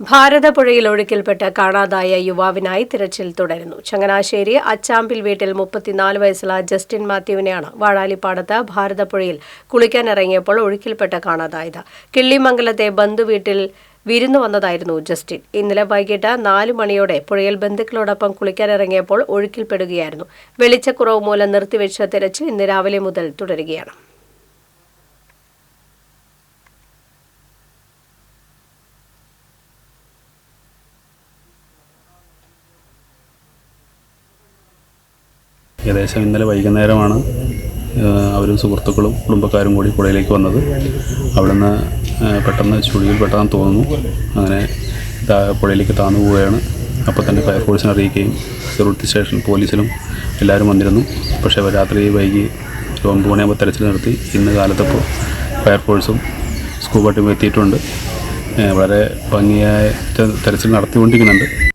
ഭാരതപ്പുഴയിൽ ഒഴുക്കിൽപ്പെട്ട് കാണാതായ യുവാവിനായി തിരച്ചിൽ തുടരുന്നു. ചങ്ങനാശ്ശേരി അച്ചാമ്പിൽ വീട്ടിൽ മുപ്പത്തിനാല് വയസ്സുള്ള ജസ്റ്റിൻ മാത്യുവിനെയാണ് വാഴാലിപ്പാടത്ത് ഭാരതപ്പുഴയിൽ കുളിക്കാനിറങ്ങിയപ്പോൾ ഒഴുക്കിൽപ്പെട്ട് കാണാതായത്. കിള്ളിമംഗലത്തെ ബന്ധുവീട്ടിൽ വിരുന്നു വന്നതായിരുന്നു ജസ്റ്റിൻ. ഇന്നലെ വൈകിട്ട് നാല് മണിയോടെ പുഴയിൽ ബന്ധുക്കളോടൊപ്പം കുളിക്കാനിറങ്ങിയപ്പോൾ ഒഴുക്കിൽപ്പെടുകയായിരുന്നു. വെളിച്ചക്കുറവ് മൂലം നിർത്തിവെച്ച തിരച്ചിൽ ഇന്ന് രാവിലെ മുതൽ തുടരുകയാണ്. ഏകദേശം ഇന്നലെ വൈകുന്നേരമാണ് അവരും സുഹൃത്തുക്കളും കുടുംബക്കാരും കൂടി പുഴയിലേക്ക് വന്നത്. അവിടുന്ന് പെട്ടെന്ന് ചുഴിയിൽ പെട്ടെന്ന് തോന്നുന്നു. അങ്ങനെ പുഴയിലേക്ക് താന്നു പോവുകയാണ്. അപ്പോൾ തന്നെ ഫയർഫോഴ്സിനെ അറിയിക്കുകയും സെക്യൂരിറ്റി സ്റ്റേഷൻ പോലീസിലും എല്ലാവരും വന്നിരുന്നു. പക്ഷേ രാത്രി വൈകി ഒമ്പത് മണിയാകുമ്പോൾ തെരച്ചിൽ നിർത്തി ഇന്ന് കാലത്തപ്പോൾ ഫയർഫോഴ്സും സ്കൂബ എത്തിയിട്ടുണ്ട്. വളരെ ഭംഗിയായ തെരച്ചിൽ നടത്തിക്കൊണ്ടിരിക്കുന്നുണ്ട്.